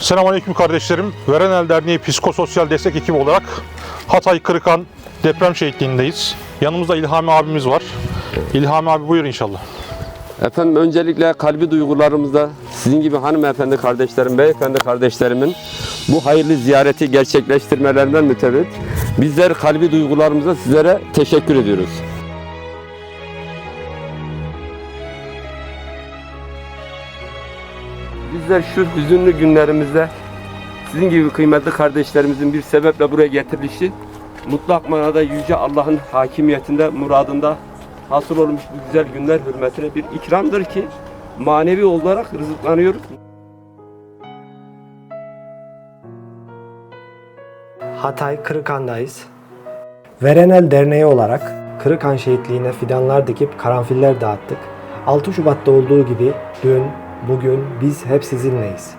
Selamünaleyküm kardeşlerim. Verenel Derneği Psikososyal Destek Ekibi olarak Hatay Kırıkan deprem şehitliğindeyiz. Yanımızda İlhami abimiz var. İlhami abi buyur inşallah. Efendim öncelikle kalbi duygularımızda sizin gibi hanımefendi kardeşlerim, beyefendi kardeşlerimin bu hayırlı ziyareti gerçekleştirmelerinden mütevellit bizler kalbi duygularımızda sizlere teşekkür ediyoruz. Bizler şu hüzünlü günlerimizde sizin gibi kıymetli kardeşlerimizin bir sebeple buraya getirilişi mutlak manada Yüce Allah'ın hakimiyetinde, muradında hasıl olmuş bu güzel günler hürmetine bir ikramdır ki manevi olarak rızıklanıyoruz. Hatay Kırıkan'dayız. Verenel Derneği olarak Kırıkan şehitliğine fidanlar dikip karanfiller dağıttık. 6 Şubat'ta olduğu gibi dün, bugün biz hep sizinleyiz.